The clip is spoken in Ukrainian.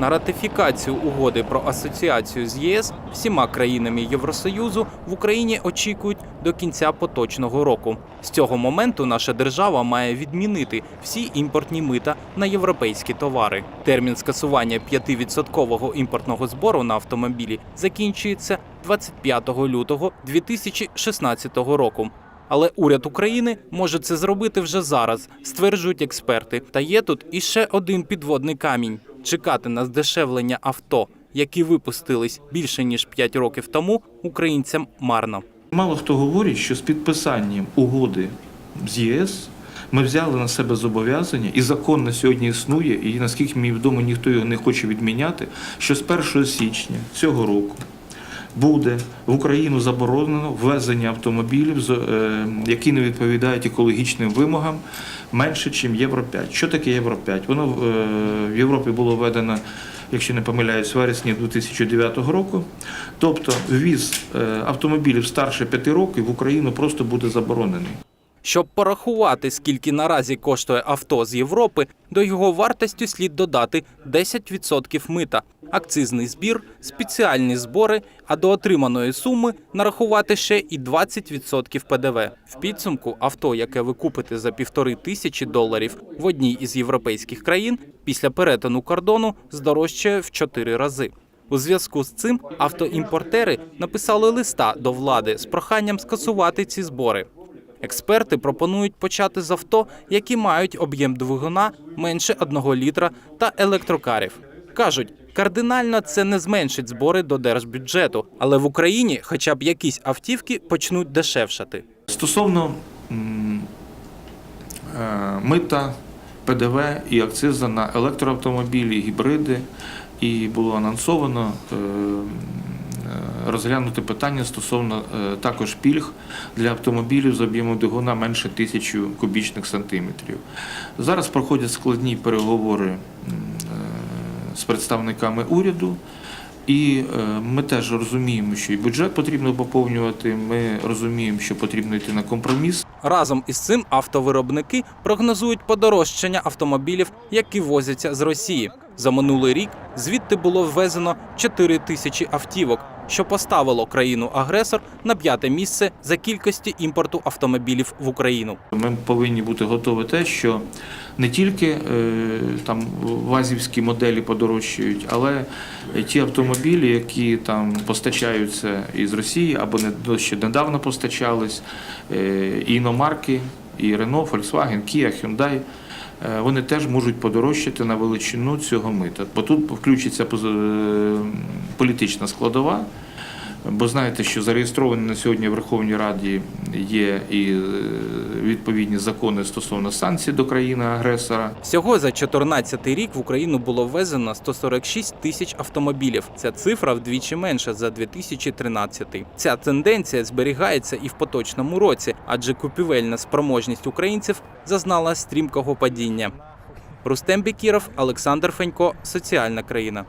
На ратифікацію угоди про асоціацію з ЄС всіма країнами Євросоюзу в Україні очікують до кінця поточного року. З цього моменту наша держава має відмінити всі імпортні мита на європейські товари. Термін скасування 5% імпортного збору на автомобілі закінчується 25 лютого 2016 року. Але уряд України може це зробити вже зараз, стверджують експерти. Та є тут іще один підводний камінь: чекати на здешевлення авто, які випустились більше ніж 5 років тому, українцям марно. Мало хто говорить, що з підписанням угоди з ЄС ми взяли на себе зобов'язання, і закон на сьогодні існує, і наскільки мені відомо, ніхто його не хоче відміняти, що з 1 січня цього року буде в Україну заборонено ввезення автомобілів, е, які не відповідають екологічним вимогам менше, ніж Євро 5. Що таке Євро 5? Воно е, в Європі було введено, якщо не помиляюсь, в вересні 2009 року. Тобто ввіз е, автомобілів старше 5 років в Україну просто буде заборонений. Щоб порахувати, скільки наразі коштує авто з Європи, до його вартості слід додати 10% мита, акцизний збір, спеціальні збори, а до отриманої суми нарахувати ще і 20% ПДВ. В підсумку авто, яке ви купите за півтори тисячі доларів в одній із європейських країн, після перетину кордону здорожчає в 4 рази. У зв'язку з цим автоімпортери написали листа до влади з проханням скасувати ці збори. Експерти пропонують почати з авто, які мають об'єм двигуна менше 1 літра та електрокарів. Кажуть, кардинально це не зменшить збори до держбюджету, але в Україні хоча б якісь автівки почнуть дешевшати. Стосовно е, мита, ПДВ і акциза на електроавтомобілі, гібриди, і було анонсовано е, е, розглянути питання стосовно також пільг для автомобілів з об'ємом двигуна менше тисячі кубічних сантиметрів. Зараз проходять складні переговори з представниками уряду. І е, ми теж розуміємо, що і бюджет потрібно поповнювати. Ми розуміємо, що потрібно йти на компроміс. Разом із цим автовиробники прогнозують подорожчання автомобілів, які возяться з Росії. За минулий рік звідти було ввезено 4 тисячі автівок, що поставило країну-агресор на п'яте місце за кількості імпорту автомобілів в Україну. Ми повинні бути готові те, що не тільки е, там вазівські моделі подорожчають, але ті автомобілі, які там постачаються із Росії або не ще недавно постачались, е, іномарки, і Renault, Volkswagen, Kia, Hyundai. Е, Вони теж можуть подорожчати на величину цього мита, бо тут включиться е, політична складова. Бо знаєте, що зареєстровані на сьогодні в Верховній Раді є і е, відповідні закони стосовно санкцій до країни-агресора. Всього за 2014 рік в Україну було ввезено 146 тисяч автомобілів. Ця цифра вдвічі менша за 2013. Ця тенденція зберігається і в поточному році, адже купівельна спроможність українців зазнала стрімкого падіння. Рустем Бекіров, Олександр Фенько, Соціальна країна.